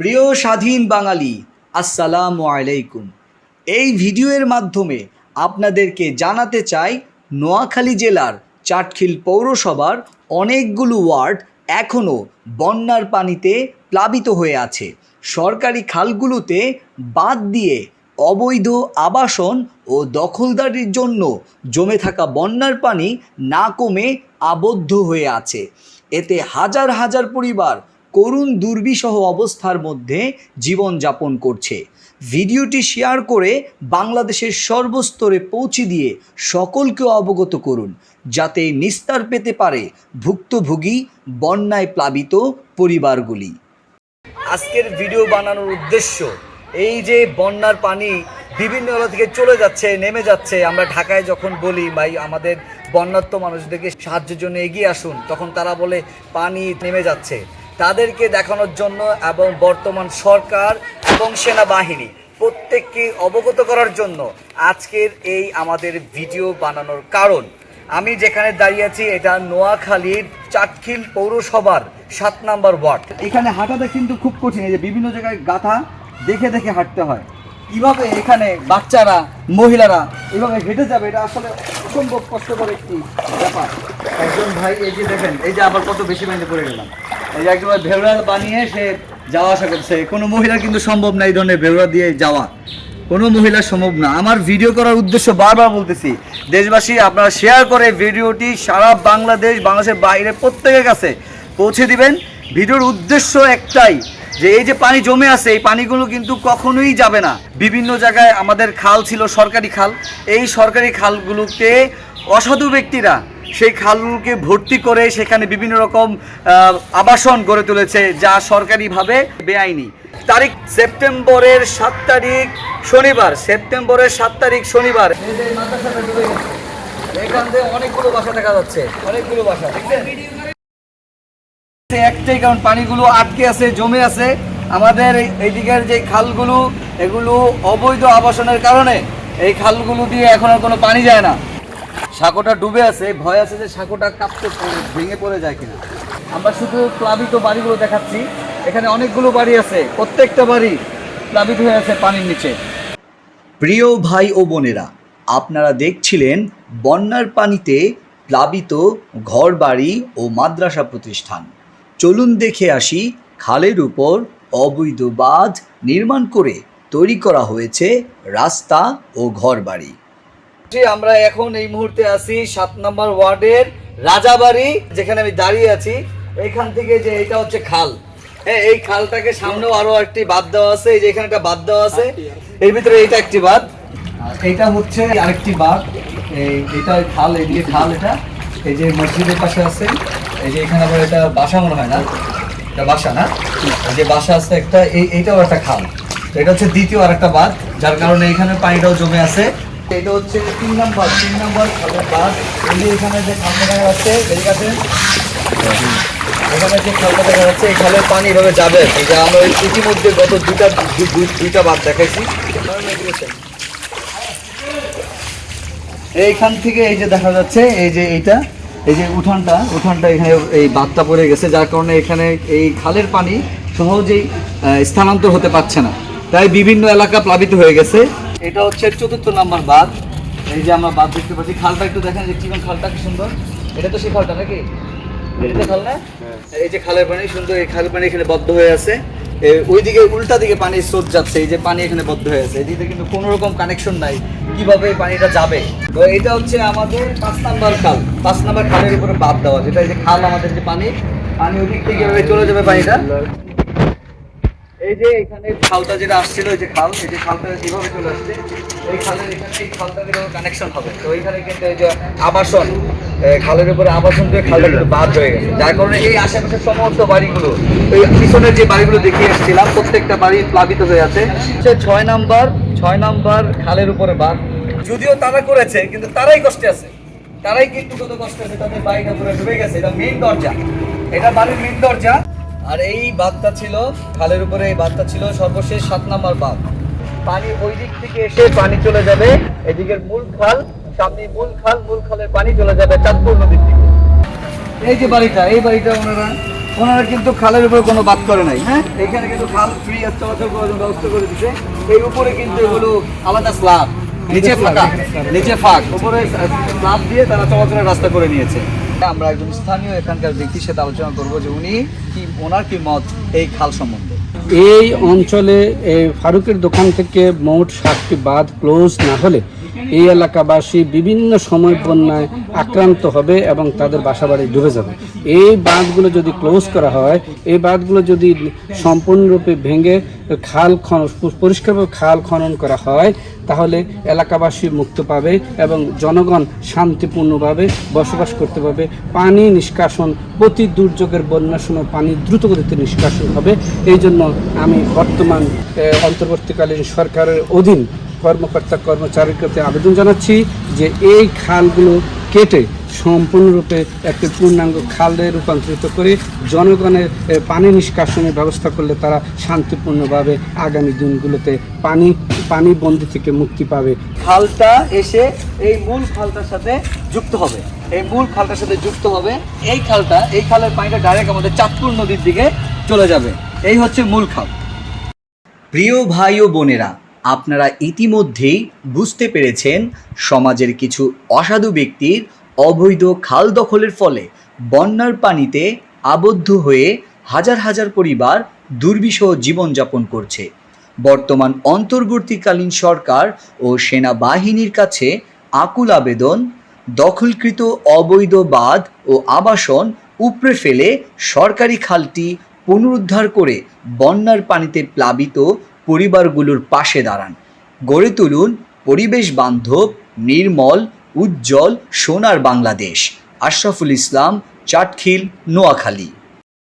প্রিয় স্বাধীন বাঙালি, আসসালামু আলাইকুম। এই ভিডিওর মাধ্যমে আপনাদেরকে জানাতে চাই, নোয়াখালী জেলার চাটখিল পৌরসভার অনেকগুলো ওয়ার্ড এখনও বন্যার পানিতে প্লাবিত হয়ে আছে। সরকারি খালগুলোতে বাদ দিয়ে অবৈধ আবাসন ও দখলদারির জন্য জমে থাকা বন্যার পানি না কমে আবদ্ধ হয়ে আছে। এতে হাজার হাজার পরিবার করুণ দুর্বিষহ অবস্থার মধ্যে জীবনযাপন করছে। ভিডিওটি শেয়ার করে বাংলাদেশের সর্বস্তরে পৌঁছে দিয়ে সকলকে অবগত করুন, যাতে নিস্তার পেতে পারে ভুক্তভোগী, বন্যায় প্লাবিত পরিবারগুলি। আজকের ভিডিও বানানোর উদ্দেশ্য, এই যে বন্যার পানি বিভিন্ন এলাকা থেকে চলে যাচ্ছে, নেমে যাচ্ছে, আমরা ঢাকায় যখন বলি, ভাই, আমাদের বন্যাত্ম মানুষদেরকে সাহায্যের জন্য এগিয়ে আসুন, তখন তারা বলে, পানি নেমে যাচ্ছে। তাদেরকে দেখানোর জন্য এবং বর্তমান সরকার এবং সেনাবাহিনী প্রত্যেককে অবগত করার জন্য আজকের এই আমাদের ভিডিও বানানোর কারণ। আমি যেখানে দাঁড়িয়ে আছি, এটা নোয়াখালীর চাটখিল পৌরসভার সাত নাম্বার ওয়ার্ড। এখানে হাঁটাটা কিন্তু খুব কঠিন, এই যে বিভিন্ন জায়গায় গাথা দেখে দেখে হাঁটতে হয়। কীভাবে এখানে বাচ্চারা, মহিলারা এভাবে হেঁটে যাবে, এটা আসলে অসম্ভব কষ্টকর একটি ব্যাপার। একজন ভাই এই যে দেখেন, এই যে আবার কত বেশি বাইনে পড়ে গেলাম। এই যে একজন ভেউরা বানিয়ে সে যাওয়া আসা করছে। কোনো মহিলা কিন্তু সম্ভব না এই ধরনের ভেউরা দিয়ে যাওয়া। কোনো মহিলা সম্ভব না। আমার ভিডিও করার উদ্দেশ্য বারবার বলতেছি, দেশবাসী আপনারা শেয়ার করে ভিডিওটি সারা বাংলাদেশ, বাংলাদেশের বাইরে প্রত্যেকের কাছে পৌঁছে দিবেন। ভিডিওর উদ্দেশ্য একটাই, যে এই যে পানি জমে আছে, এই পানিগুলো কিন্তু কখনোই যাবে না। বিভিন্ন জায়গায় আমাদের খাল ছিল সরকারি খাল। এই সরকারি খালগুলোতে অসাধু ব্যক্তিরা সেই খালগুলোকে ভর্তি করে সেখানে বিভিন্ন রকম আবাসন গড়ে তুলেছে, যা সরকারিভাবে বেআইনি। তারিখ সেপ্টেম্বরের সাত তারিখ শনিবার, সেপ্টেম্বরের সাত তারিখ শনিবার। একটাই কারণ, পানিগুলো আটকে আছে, জমে আছে। আমাদের এই- এইদিকের যে খালগুলো, এগুলো অবৈধ আবাসনের কারণে এই খালগুলো দিয়ে এখন আর কোনো পানি যায় না। সাঁকোটা ডুবে আছে, ভয় আছে যে সাঁকোটা কাঁপতে ভেঙে পড়ে যায় কিনা। আমরা শুধু প্লাবিত বাড়িগুলো দেখাচ্ছি। এখানে অনেকগুলো বাড়ি আছে, প্রত্যেকটা বাড়ি প্লাবিত হয়ে আছে পানির নিচে। প্রিয় ভাই ও বোনেরা, আপনারা দেখছিলেন বন্যার পানিতে প্লাবিত ঘরবাড়ি ও মাদ্রাসা প্রতিষ্ঠান। চলুন দেখে আসি খালের উপর অবৈধ বাঁধ নির্মাণ করে তৈরি করা হয়েছে রাস্তা ও ঘরবাড়ি। আমরা এখন এই মুহূর্তে আছি সাত নম্বর ওয়ার্ডের রাজাবাড়ি, যেখানে আমি দাঁড়িয়ে আছি। এখান থেকে যে এটা হচ্ছে খাল। হ্যাঁ এই খালটাকে সামনেও আরও একটি বাদ দেওয়া আছে, এই যে এখানে একটা বাদ দেওয়া আছে, এর ভিতরে এটা একটি বাদ এটা হচ্ছে আরেকটি বাদ এই, এটা খাল এইদিকে খাল এটা। এই যে মসজিদের পাশে আছে। এই যে এখানে আবার এটা বাসা মনে হয় না? এটা বাসা না? এই যে বাসা আছে একটা, এই, এইটাও একটা খাল। এটা হচ্ছে দ্বিতীয় আর একটা বাদ যার কারণে এখানে পানিটাও জমে আছে। এটা হচ্ছে তিন নম্বর তিন নম্বর খালের বাদ এই এখানে যে খালটা দেখা যাচ্ছে আছেন? এখানে যে খালটা দেখা যাচ্ছে, এই খালের পানি এভাবে যাবে। যা আমরা ইতিমধ্যে গত দুইটা দুইটা দেখাইছি এইখান থেকে এই যে দেখা যাচ্ছে, এই যে এইটা, এই যে উঠানটা উঠানটা এখানে এই বাদটা পড়ে গেছে, যার কারণে এখানে এই খালের পানি সহজেই স্থানান্তর হতে পারছে না তাই বিভিন্ন এলাকা প্লাবিত হয়ে গেছে। এটা হচ্ছে চতুর্থ নাম্বার বাঁধ। এই যে আমরা বাঁধ দেখতে পাচ্ছি খালটা একটু দেখেন যে কীরকম খালটা কি সুন্দর। এটা তো সেই খালটা নাকি? এটা খাল না? এই যে খালের পানি সুন্দর এই খালের পানি এখানে বদ্ধ হয়ে আছে। ওইদিকে উল্টা দিকে পানির স্রোত যাচ্ছে এই যে পানি এখানে বদ্ধ হয়ে আছে। এদিকে কিন্তু কোনো রকম কানেকশন নাই কীভাবে পানিটা যাবে। তো এটা হচ্ছে আমাদের পাঁচ নাম্বার খাল। পাঁচ নাম্বার খালের উপরে বাদ দেওয়া যেটা এই যে খাল আমাদের যে পানি পানি ওদিক থেকে চলে যাবে পানিটা। এই যে এখানে খালটা যেটা আসছিল, এই যে খাল, এই যে খালটা যেভাবে চলে আসছে? এই খালের এখানে এই খালটা যেভাবে কানেকশন হবে? তো এইখানে কিন্তু এই যে আবাসন খালের উপরে আবাসন দিয়ে খালটা কিন্তু বাদ হয়ে গেছে। যার কারণে এই আশেপাশের সমস্ত বাড়িগুলো, এই পিছনের যে বাড়িগুলো দেখিয়ে এসেছিলাম প্রত্যেকটা বাড়ি প্লাবিত হয়ে আছে। সে ছয় নাম্বার ছয় নাম্বার খালের উপরে বাদ। যদিও তারা করেছে, কিন্তু তারাই কষ্টে আছে। তারাই কিন্তু কত কষ্ট আছে? তাদের বাড়িটা পুরো ডুবে গেছে। এটা মেইন দরজা। এটা বাড়ির মেইন দরজা। আর এই বাঁধটা ছিল, খালের উপরে এই বাঁধটা ছিল সর্বশেষ সাত নাম্বার বাঁধ। পানি ওই দিক থেকে এসে পানি চলে যাবে, এদিকের মূল খাল, সামনে মূল খাল, মূল খালের পানি চলে যাবে চাঁদপুর নদীর দিকে। এই যে বাড়িটা, এই বাড়িটা ওনারা ওনারা কিন্তু খালের উপরে কোনো বাদ করে নাই হ্যাঁ? এখানে কিন্তু খাল ফ্রি আর চলাচল করার ব্যবস্থা করে দিছে। এই উপরে কিন্তু এগুলো আলাদা স্ল্যাব নিচে ফাঁকা, নিচে ফাঁক। উপরে স্ল্যাব দিয়ে তারা চলাচলের রাস্তা করে নিয়েছে। আমরা একজন স্থানীয় এখানকার ব্যক্তির সাথে আলোচনা করব যে উনি কি, ওনার কি মত এই খাল সম্বন্ধে? এই অঞ্চলে এই ফারুকের দোকান থেকে মোট সাতটি বাঁধ ক্লোজ না হলে এই এলাকাবাসী বিভিন্ন সময় বন্যায় আক্রান্ত হবে এবং তাদের বাসাবাড়ি ডুবে যাবে। এই বাঁধগুলো যদি ক্লোজ করা হয়, এই বাঁধগুলো যদি সম্পূর্ণরূপে ভেঙে খাল খনন, পরিষ্কারভাবে খাল খনন করা হয়, তাহলে এলাকাবাসী মুক্ত পাবে এবং জনগণ শান্তিপূর্ণভাবে বসবাস করতে পারবে। পানি নিষ্কাশন প্রতি দুর্যোগের বন্যার সময় পানি দ্রুতগতিতে নিষ্কাশন হবে। এই জন্য আমি বর্তমান অন্তর্বর্তীকালীন সরকারের অধীন কর্মকর্তা কর্মচারীর কাছে আবেদন জানাচ্ছি যে এই খালগুলো কেটে সম্পূর্ণরূপে একটি পূর্ণাঙ্গ খালে রূপান্তরিত করে জনগণের পানি নিষ্কাশনের ব্যবস্থা করলে তারা শান্তিপূর্ণভাবে আগামী দিনগুলোতে পানি পানি বন্দি থেকে মুক্তি পাবে। খালটা এসে এই মূল খালটার সাথে যুক্ত হবে। এই মূল খালটার সাথে যুক্ত হবে। এই খালটা, এই খালের পানিটা ডাইরেক্ট আমাদের চাঁদপুর নদীর দিকে চলে যাবে। এই হচ্ছে মূল খাল। প্রিয় ভাই ও বোনেরা আপনারা ইতিমধ্যেই বুঝতে পেরেছেন, সমাজের কিছু অসাধু ব্যক্তির অবৈধ খাল দখলের ফলে বন্যার পানিতে আবদ্ধ হয়ে হাজার হাজার পরিবার দুর্বিষহ জীবনযাপন করছে। বর্তমান অন্তর্বর্তীকালীন সরকার ও সেনাবাহিনীর কাছে আকুল আবেদন, দখলকৃত অবৈধ বাঁধ ও আবাসন উপড়ে ফেলে সরকারি খালটি পুনরুদ্ধার করে বন্যার পানিতে প্লাবিত পরিবারগুলোর পাশে দাঁড়ান। গড়ে তুলুন পরিবেশ বান্ধব, নির্মল, উজ্জ্বল, সোনার বাংলাদেশ। আশরাফুল ইসলাম, চাটখিল, নোয়াখালী।